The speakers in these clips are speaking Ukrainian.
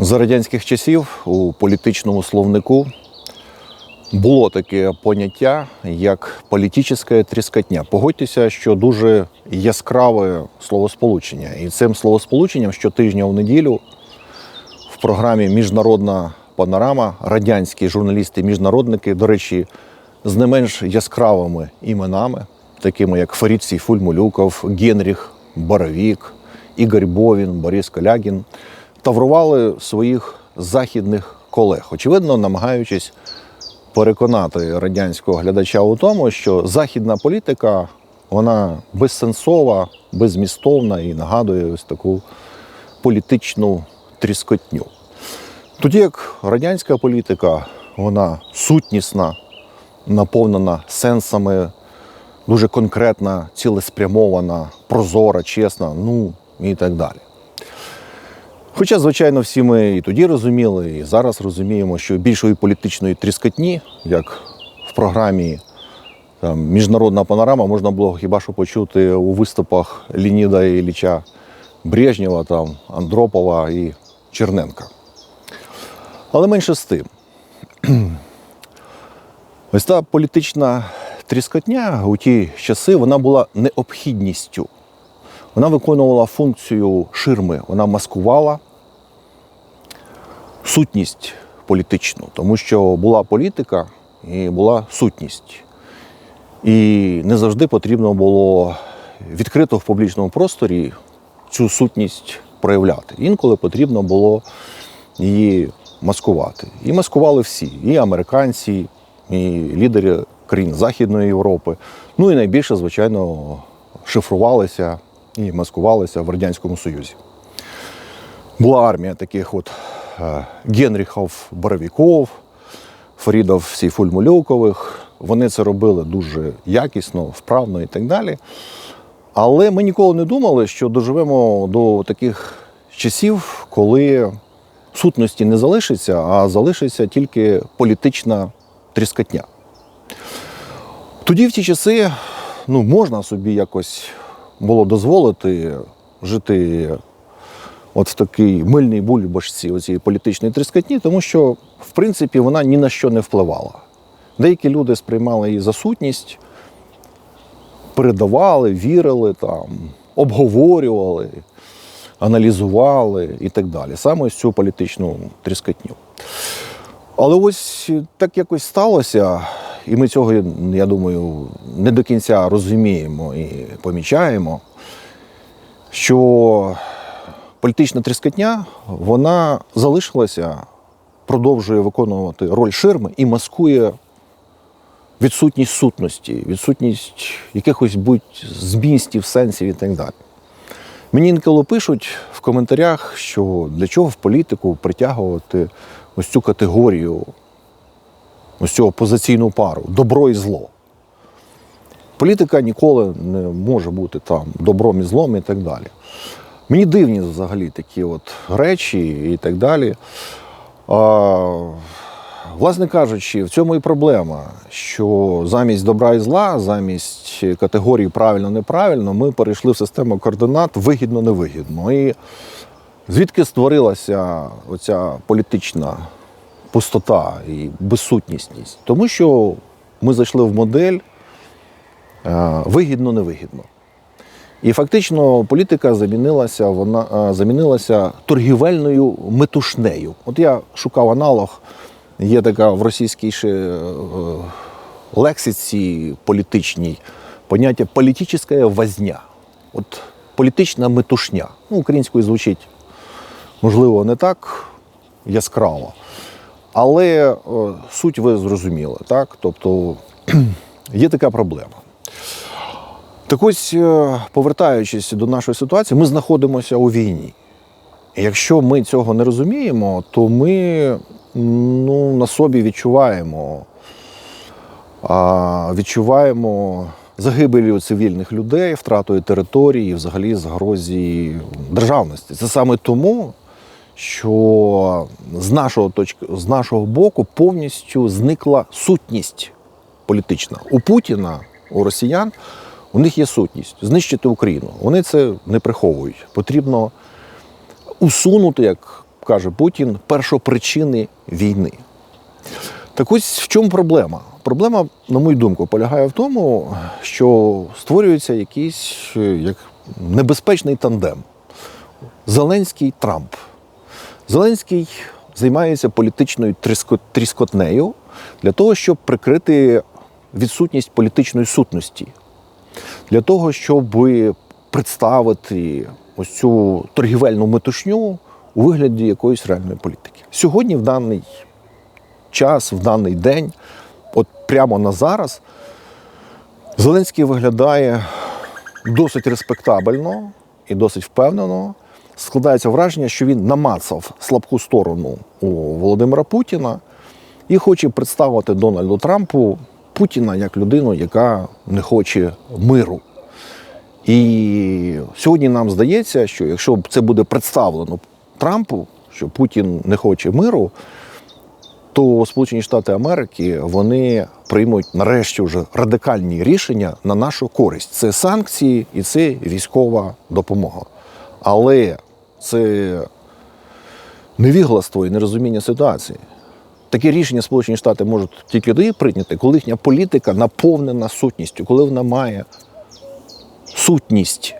За радянських часів у політичному словнику було таке поняття, як політична тріскотня. Погодьтеся, що дуже яскраве словосполучення. І цим словосполученням щотижня в неділю в програмі Міжнародна панорама радянські журналісти-міжнародники, до речі, з не менш яскравими іменами, такими як Фарід Сейфуль-Мулюков, Генріх Боровік, Ігор Бовін, Борис Калягін, таврували своїх західних колег, очевидно, намагаючись переконати радянського глядача у тому, що західна політика вона безсенсова, беззмістовна і нагадує ось таку політичну тріскотню. Тоді як радянська політика, вона сутнісна, наповнена сенсами, дуже конкретна, цілеспрямована, прозора, чесна, ну і так далі. Хоча, звичайно, всі ми і тоді розуміли, і зараз розуміємо, що більшої політичної тріскотні, як в програмі там, Міжнародна панорама, можна було хіба що почути у виступах Леоніда Ілліча Брежнєва, там, Андропова і Черненка. Але менше з тим. Ось та політична тріскотня у ті часи вона була необхідністю. Вона виконувала функцію ширми, вона маскувала сутність політичну, тому що була політика і була сутність. І не завжди потрібно було відкрито в публічному просторі цю сутність проявляти. Інколи потрібно було її маскувати. І маскували всі: і американці, і лідери країн Західної Європи. Ну і найбільше, звичайно, шифрувалися і маскувалися в Радянському Союзі. Була армія таких от е, Генріхов Боровіков, Фарідов Сейфуль-Мульовкових. Вони це робили дуже якісно, вправно і так далі. Але ми ніколи не думали, що доживемо до таких часів, коли сутності не залишиться, а залишиться тільки політична тріскотня. Тоді в ті часи ну, можна собі якось було дозволити жити от в такій мильній бульбашці оцієї політичної тріскотні, тому що, в принципі, вона ні на що не впливала. Деякі люди сприймали її за сутність, передавали, вірили, там, обговорювали, аналізували і так далі. Саме цю політичну тріскотню. Але ось так якось сталося, і ми цього, я думаю, не до кінця розуміємо і помічаємо, що політична тріскотня вона залишилася, продовжує виконувати роль ширми і маскує відсутність сутності, відсутність якихось будь змістів, сенсів і так далі. Мені інколи пишуть в коментарях, що для чого в політику притягувати ось цю категорію, ось цю опозиційну пару добро і зло. Політика ніколи не може бути там добром і злом і так далі. Мені дивні взагалі такі от речі і так далі. А, власне кажучи, в цьому і проблема, що замість добра і зла, замість категорії правильно-неправильно, ми перейшли в систему координат вигідно-невигідно. І звідки створилася оця політична пустота і безсутнісність? Тому що ми зайшли в модель е, вигідно-невигідно. І фактично політика замінилася, вона е, замінилася торгівельною метушнею. От я шукав аналог, є така в російській ще е, лексиці політичній поняття політична возня. От політична метушня. Ну, українською звучить, можливо, не так яскраво. Але е, суть ви зрозуміли, так? Тобто є така проблема. Так ось, е, повертаючись до нашої ситуації, ми знаходимося у війні. Якщо ми цього не розуміємо, то ми ну, на собі відчуваємо, відчуваємо загибелі цивільних людей, втратою території, взагалі загрозі державності. Це саме тому, що з нашого, точки, з нашого боку повністю зникла сутність політична. У Путіна, у росіян. У них є сутність знищити Україну. Вони це не приховують. Потрібно усунути, як каже Путін, першопричини війни. Так ось в чому проблема? Проблема, на мою думку, полягає в тому, що створюється якийсь е, як небезпечний тандем. Зеленський Трамп. Зеленський займається політичною тріскотнею для того, щоб прикрити відсутність політичної сутності, для того, щоб представити ось цю торгівельну метушню у вигляді якоїсь реальної політики. Сьогодні, в даний час, в даний день, от прямо на зараз, Зеленський виглядає досить респектабельно і досить впевнено. Складається враження, що він намацав слабку сторону у Володимира Путіна і хоче представити Дональду Трампу Путіна як людину, яка не хоче миру. І сьогодні нам здається, що якщо це буде представлено Трампу, що Путін не хоче миру, то Сполучені Штати Америки вони приймуть нарешті вже радикальні рішення на нашу користь. Це санкції і це військова допомога. Але це невігластво і нерозуміння ситуації. Таке рішення Сполучені Штати можуть тільки тоді прийняти, коли їхня політика наповнена сутністю, коли вона має сутність.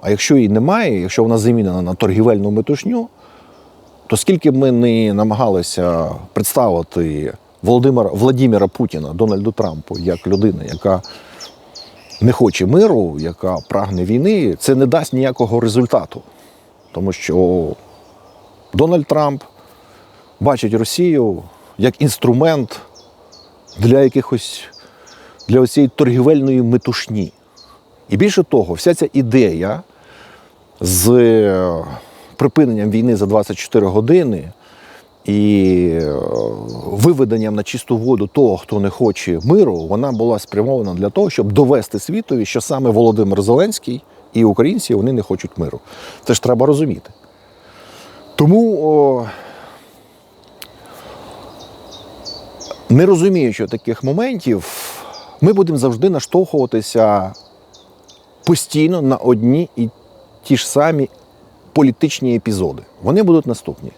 А якщо її немає, якщо вона замінена на торгівельну метушню, то скільки б ми не намагалися представити Володимира Владимира Путіна Дональду Трампу як людина, яка не хоче миру, яка прагне війни, це не дасть ніякого результату. Тому що Дональд Трамп бачить Росію як інструмент для якихось для цієї торгівельної метушні. І більше того, вся ця ідея з е, припиненням війни за 24 години і е, виведенням на чисту воду того, хто не хоче миру, вона була спрямована для того, щоб довести світові, що саме Володимир Зеленський і українці вони не хочуть миру. Це ж треба розуміти. Тому, о, не розуміючи таких моментів, ми будемо завжди наштовхуватися постійно на одні і ті ж самі політичні епізоди. Вони будуть наступні.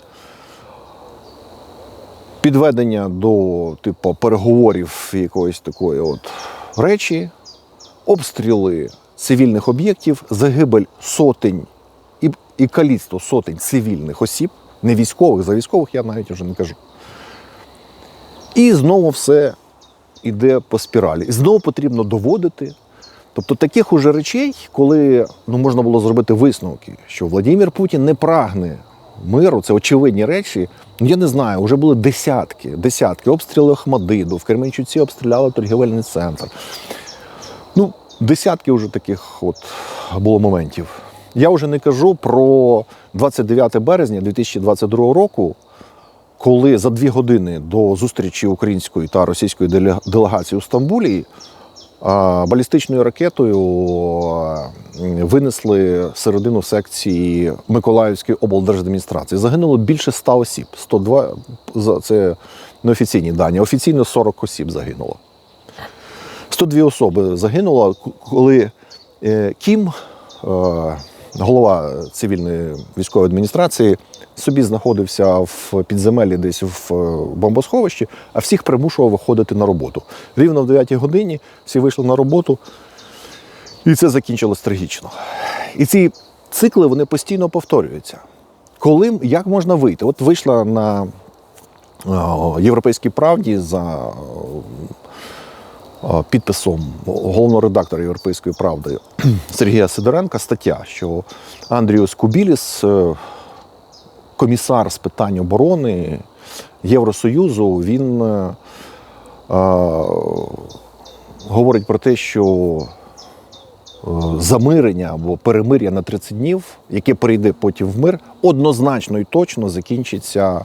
Підведення до типу переговорів якоїсь такої от речі, обстріли цивільних об'єктів, загибель сотень і, і каліцтво сотень цивільних осіб, не військових, за військових я навіть вже не кажу. І знову все йде по спіралі. І знову потрібно доводити. Тобто таких уже речей, коли ну, можна було зробити висновки, що Владимир Путін не прагне миру, це очевидні речі. Ну я не знаю, вже були десятки, десятки обстріли Ахмадиду, в Кременчуці обстріляли торгівельний центр. Ну, десятки вже таких от було моментів. Я вже не кажу про 29 березня 2022 року, коли за дві години до зустрічі української та російської делегації у Стамбулі балістичною ракетою винесли середину секції Миколаївської облдержадміністрації. Загинуло більше 100 осіб. 102, за- це неофіційні дані. Офіційно 40 осіб загинуло. 102 особи загинуло, коли е, Кім, е, голова цивільної військової адміністрації, собі знаходився в підземеллі десь в е, бомбосховищі, а всіх примушував виходити на роботу. Рівно в 9 годині всі вийшли на роботу, і це закінчилось трагічно. І ці цикли вони постійно повторюються. Коли, як можна вийти? От вийшла на е, Європейській правді за е, підписом головного редактора Європейської правди Сергія Сидоренка стаття, що Андріус Кубіліс, комісар з питань оборони Євросоюзу, він е, е, говорить про те, що е, замирення або перемир'я на 30 днів, яке перейде потім в мир, однозначно і точно закінчиться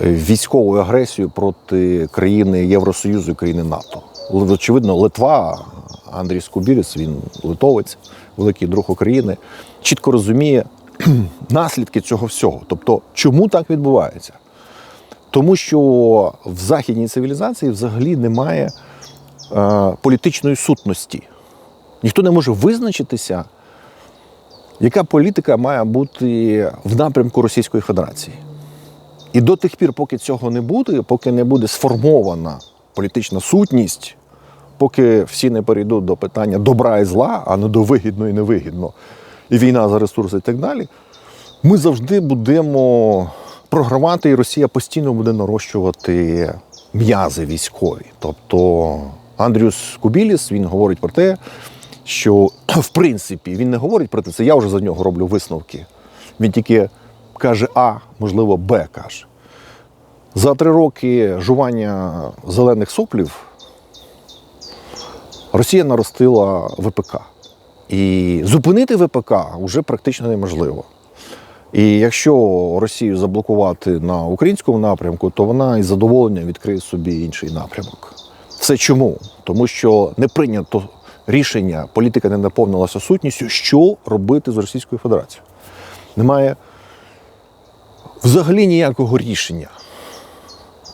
військовою агресією проти країни Євросоюзу і країни НАТО. Очевидно, Литва, Андрій Скубіліс, він литовець, великий друг України, чітко розуміє наслідки цього всього. Тобто, чому так відбувається? Тому що в західній цивілізації взагалі немає е, політичної сутності. Ніхто не може визначитися, яка політика має бути в напрямку Російської Федерації. І до тих пір, поки цього не буде, поки не буде сформована політична сутність, поки всі не перейдуть до питання добра і зла, а не до вигідно і невигідно, і війна за ресурси і так далі, ми завжди будемо програвати, і Росія постійно буде нарощувати м'язи військові. Тобто Андрюс Кубіліс він говорить про те, що в принципі він не говорить про це я вже за нього роблю висновки. Він тільки каже А, можливо, Б каже. За три роки жування зелених соплів Росія наростила ВПК. І зупинити ВПК вже практично неможливо. І якщо Росію заблокувати на українському напрямку, то вона із задоволенням відкриє собі інший напрямок. Все чому? Тому що не прийнято рішення, політика не наповнилася сутністю, що робити з Російською Федерацією. Немає взагалі ніякого рішення.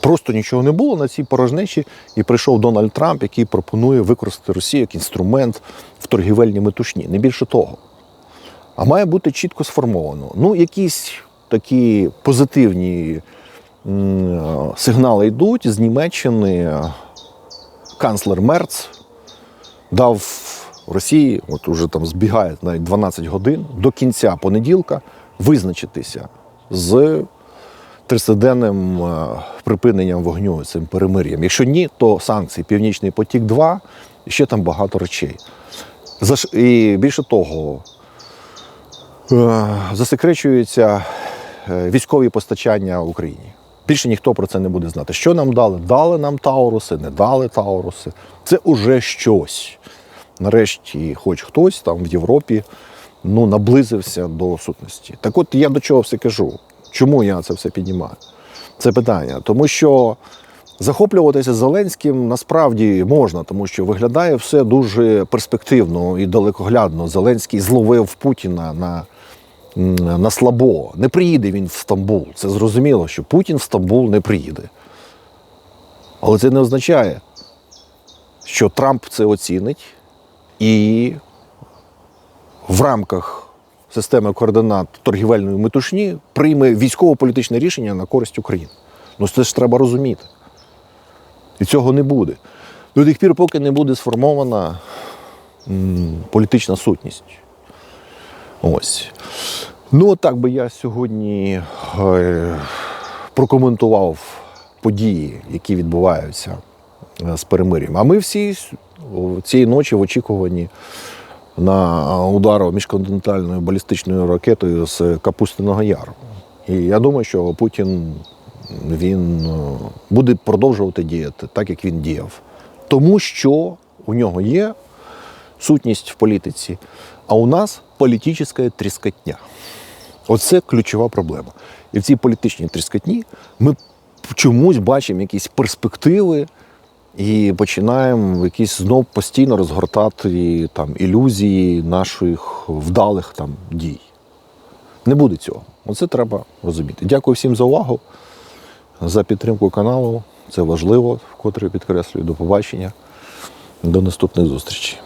Просто нічого не було на цій порожнечі, і прийшов Дональд Трамп, який пропонує використати Росію як інструмент в торгівельній метушні. Не більше того. А має бути чітко сформовано. Ну, якісь такі позитивні сигнали йдуть з Німеччини. Канцлер Мерц дав Росії, от уже там збігає навіть 12 годин, до кінця понеділка визначитися з 30-денним е, припиненням вогню, цим перемир'ям. Якщо ні, то санкції Північний потік 2 і ще там багато речей. І більше того, е, засекречуються е, військові постачання Україні. Більше ніхто про це не буде знати. Що нам дали? Дали нам Тауруси, не дали Тауруси. Це уже щось. Нарешті, хоч хтось там в Європі ну, наблизився до сутності. Так от я до чого все кажу. Чому я це все піднімаю? Це питання. Тому що захоплюватися Зеленським насправді можна, тому що виглядає все дуже перспективно і далекоглядно. Зеленський зловив Путіна на, на слабо. Не приїде він в Стамбул. Це зрозуміло, що Путін в Стамбул не приїде. Але це не означає, що Трамп це оцінить і в рамках системи координат торгівельної метушні прийме військово-політичне рішення на користь України. Ну це ж треба розуміти. І цього не буде. До тих пір, поки не буде сформована м, політична сутність. Ось. Ну, так би я сьогодні е, прокоментував події, які відбуваються е, з перемир'ям. А ми всі цієї ночі в очікуванні на удар міжконтинентальною балістичною ракетою з Капустиного Яру. І я думаю, що Путін він е, буде продовжувати діяти так, як він діяв. Тому що у нього є сутність в політиці, а у нас політична тріскотня. Оце ключова проблема. І в цій політичній тріскотні ми чомусь бачимо якісь перспективи і починаємо якісь знов постійно розгортати там ілюзії наших вдалих там дій. Не буде цього. Оце треба розуміти. Дякую всім за увагу, за підтримку каналу. Це важливо, вкотре підкреслюю. До побачення. До наступних зустрічей.